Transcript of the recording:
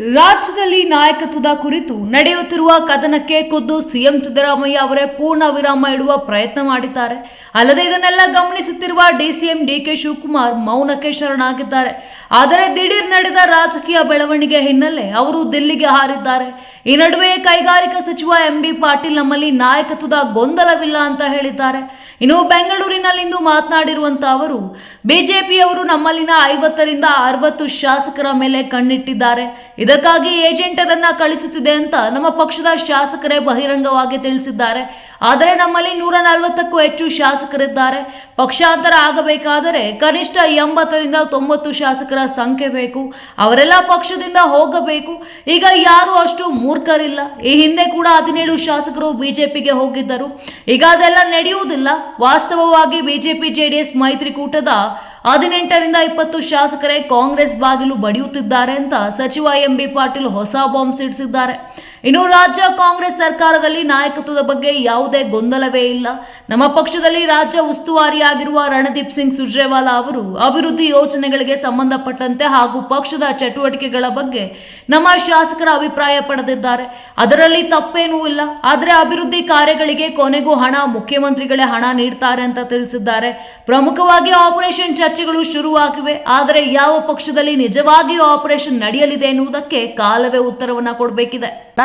ರಾಜ್ಯದಲ್ಲಿ ನಾಯಕತ್ವದ ಕುರಿತು ನಡೆಯುತ್ತಿರುವ ಕದನಕ್ಕೆ ಖುದ್ದು ಸಿಎಂ ಸಿದ್ದರಾಮಯ್ಯ ಅವರೇ ಪೂರ್ಣ ವಿರಾಮ ಇಡುವ ಪ್ರಯತ್ನ ಮಾಡಿದ್ದಾರೆ. ಅಲ್ಲದೆ ಇದನ್ನೆಲ್ಲ ಗಮನಿಸುತ್ತಿರುವ ಡಿಸಿಎಂ ಡಿಕೆ ಶಿವಕುಮಾರ್ ಮೌನಕ್ಕೆ ಶರಣಾಗಿದ್ದಾರೆ. ಆದರೆ ದಿಢೀರ್ ನಡೆದ ರಾಜಕೀಯ ಬೆಳವಣಿಗೆ ಹಿನ್ನೆಲೆ ಅವರು ದಿಲ್ಲಿಗೆ ಹಾರಿದ್ದಾರೆ. ಈ ನಡುವೆ ಕೈಗಾರಿಕಾ ಸಚಿವ ಎಂ ಬಿ ಪಾಟೀಲ್ ನಮ್ಮಲ್ಲಿ ನಾಯಕತ್ವದ ಗೊಂದಲವಿಲ್ಲ ಅಂತ ಹೇಳಿದ್ದಾರೆ. ಇನ್ನು ಬೆಂಗಳೂರಿನಲ್ಲಿಂದು ಮಾತನಾಡಿರುವಂತ ಅವರು, ಬಿಜೆಪಿಯವರು ನಮ್ಮಲ್ಲಿನ ಐವತ್ತರಿಂದ ಅರವತ್ತು ಶಾಸಕರ ಮೇಲೆ ಕಣ್ಣಿಟ್ಟಿದ್ದಾರೆ. ಇದಕ್ಕಾಗಿ ಏಜೆಂಟರನ್ನ ಕಳಿಸುತ್ತಿದೆ ಅಂತ ನಮ್ಮ ಪಕ್ಷದ ಶಾಸಕರೇ ಬಹಿರಂಗವಾಗಿ ತಿಳಿಸಿದ್ದಾರೆ. ಆದರೆ ನಮ್ಮಲ್ಲಿ ನೂರ ನಲವತ್ತಕ್ಕೂ ಹೆಚ್ಚು ಶಾಸಕರಿದ್ದಾರೆ. ಪಕ್ಷಾಂತರ ಆಗಬೇಕಾದರೆ ಕನಿಷ್ಠ ಎಂಬತ್ತರಿಂದ ತೊಂಬತ್ತು ಶಾಸಕರ ಸಂಖ್ಯೆ ಬೇಕು. ಅವರೆಲ್ಲ ಪಕ್ಷದಿಂದ ಹೋಗಬೇಕು. ಈಗ ಯಾರು ಅಷ್ಟು ಮೂರ್ಖರಿಲ್ಲ. ಈ ಹಿಂದೆ ಕೂಡ ಹದಿನೇಳು ಶಾಸಕರು ಬಿಜೆಪಿಗೆ ಹೋಗಿದ್ದರು. ಈಗ ಅದೆಲ್ಲ ನಡೆಯುವುದಿಲ್ಲ. ವಾಸ್ತವವಾಗಿ ಬಿಜೆಪಿ ಜೆಡಿಎಸ್ ಮೈತ್ರಿಕೂಟದ ಹದಿನೆಂಟರಿಂದ ಇಪ್ಪತ್ತು ಶಾಸಕರೇ ಕಾಂಗ್ರೆಸ್ ಬಾಗಿಲು ಬಡಿಯುತ್ತಿದ್ದಾರೆ ಅಂತ ಸಚಿವ ಎಂ ಬಿ ಪಾಟೀಲ್ ಹೊಸ ಬಾಂಬ್ ಸಿಡಿಸಿದ್ದಾರೆ. ಇನ್ನು ರಾಜ್ಯ ಕಾಂಗ್ರೆಸ್ ಸರ್ಕಾರದಲ್ಲಿ ನಾಯಕತ್ವದ ಬಗ್ಗೆ ಯಾವುದೇ ಗೊಂದಲವೇ ಇಲ್ಲ. ನಮ್ಮ ಪಕ್ಷದಲ್ಲಿ ರಾಜ್ಯ ಉಸ್ತುವಾರಿಯಾಗಿರುವ ರಣದೀಪ್ ಸಿಂಗ್ ಸುರ್ಜೇವಾಲಾ ಅವರು ಅಭಿವೃದ್ಧಿ ಯೋಜನೆಗಳಿಗೆ ಸಂಬಂಧಪಟ್ಟಂತೆ ಹಾಗೂ ಪಕ್ಷದ ಚಟುವಟಿಕೆಗಳ ಬಗ್ಗೆ ನಮ್ಮ ಶಾಸಕರ ಅಭಿಪ್ರಾಯ ಪಡೆದಿದ್ದಾರೆ. ಅದರಲ್ಲಿ ತಪ್ಪೇನೂ ಇಲ್ಲ. ಆದರೆ ಅಭಿವೃದ್ಧಿ ಕಾರ್ಯಗಳಿಗೆ ಕೊನೆಗೂ ಹಣ, ಮುಖ್ಯಮಂತ್ರಿಗಳೇ ಹಣ ನೀಡ್ತಾರೆ ಅಂತ ತಿಳಿಸಿದ್ದಾರೆ. ಪ್ರಮುಖವಾಗಿ ಆಪರೇಷನ್ ಚರ್ಚೆಗಳು ಶುರುವಾಗಿವೆ. ಆದರೆ ಯಾವ ಪಕ್ಷದಲ್ಲಿ ನಿಜವಾಗಿಯೂ ಆಪರೇಷನ್ ನಡೆಯಲಿದೆ ಎನ್ನುವುದಕ್ಕೆ ಕಾಲವೇ ಉತ್ತರವನ್ನು ಕೊಡಬೇಕಿದೆ.